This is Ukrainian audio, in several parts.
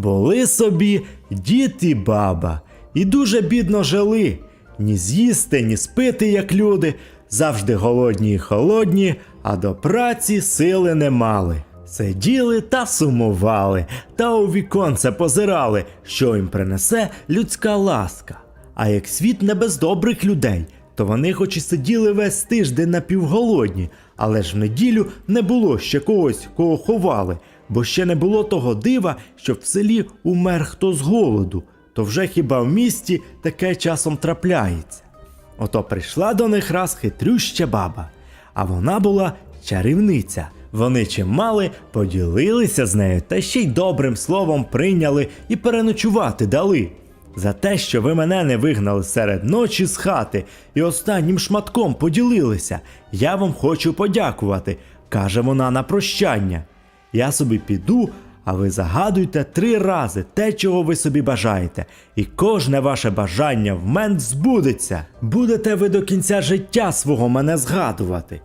Були собі дід і баба, і дуже бідно жили. Ні з'їсти, ні спити, як люди, завжди голодні і холодні, а до праці сили не мали. Сиділи та сумували, та у віконце позирали, що їм принесе людська ласка. А як світ не без добрих людей, то вони хоч і сиділи весь тиждень напівголодні, але ж в неділю не було ще когось, кого ховали, бо ще не було того дива, що в селі умер хто з голоду, то вже хіба в місті таке часом трапляється. Ото прийшла до них раз хитрюща баба, а вона була чарівниця. Вони чим поділилися з нею та ще й добрим словом прийняли і переночувати дали. За те, що ви мене не вигнали серед ночі з хати і останнім шматком поділилися, я вам хочу подякувати, каже вона на прощання. Я собі піду, а ви загадуйте три рази те, чого ви собі бажаєте, і кожне ваше бажання в мен збудеться. Будете ви до кінця життя свого мене згадувати.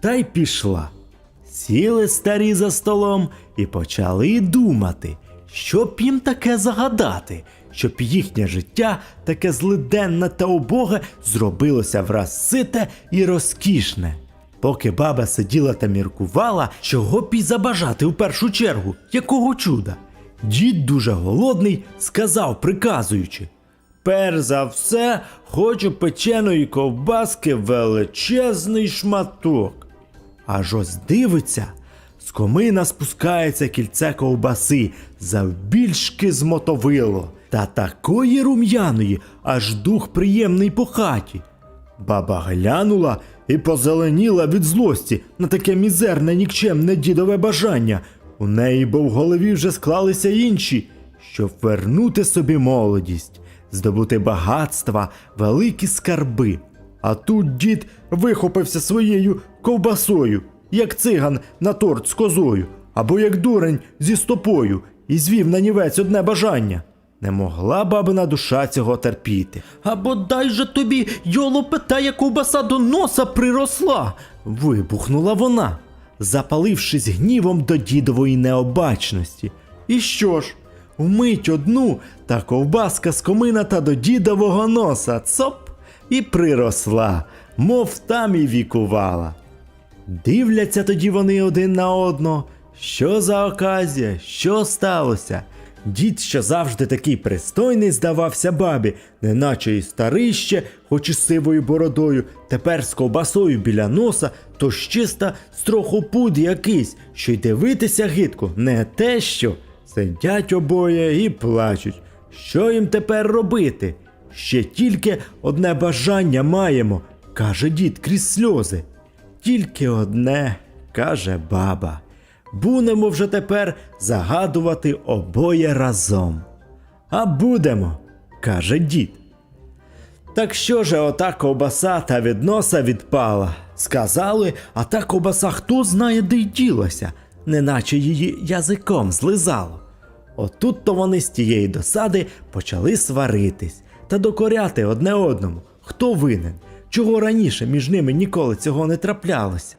Та й пішла. Сіли старі за столом і почали думати, що їм таке загадати, щоб їхнє життя таке злиденне та убоге зробилося враз сите і розкішне. Поки баба сиділа та міркувала, чого б їй забажати в першу чергу, якого чуда. Дід дуже голодний сказав, приказуючи. Перш за все, хочу печеної ковбаски величезний шматок. Аж ось дивиться, з комина спускається кільце ковбаси завбільшки з мотовило, та такої рум'яної, аж дух приємний по хаті. Баба глянула і позеленіла від злості на таке мізерне нікчемне дідове бажання. У неї бо в голові вже склалися інші, щоб вернути собі молодість, здобути багатства, великі скарби. А тут дід вихопився своєю ковбасою, як циган на торт з козою, або як дурень зі стопою, і звів на нівець одне бажання. Не могла бабина душа цього терпіти. Або дай же тобі, йолопе, та як ковбаса до носа приросла. вибухнула вона, запалившись гнівом до дідової необачності. І що ж? Вмить одну та ковбаска з комина та до дідового носа цоп і приросла, мов там і вікувала. Дивляться тоді вони один на одного. Що за оказія? Що сталося? Дід, що завжди такий пристойний, здавався бабі, неначе і старий ще, хоч і сивою бородою, тепер з ковбасою біля носа, то ж чиста страхопуд якийсь, що й дивитися гидко, не те що. Сидять обоє і плачуть. Що їм тепер робити? Ще тільки одне бажання маємо, каже дід крізь сльози. Тільки одне, каже баба. Будемо вже тепер загадувати обоє разом. А будемо, каже дід. Так що же ота ковбаса та від носа відпала? Сказали, а та ковбаса хто знає, де й ділася, неначе її язиком злизало. Отут то вони з тієї досади почали сваритись та докоряти одне одному, хто винен, чого раніше між ними ніколи цього не траплялося.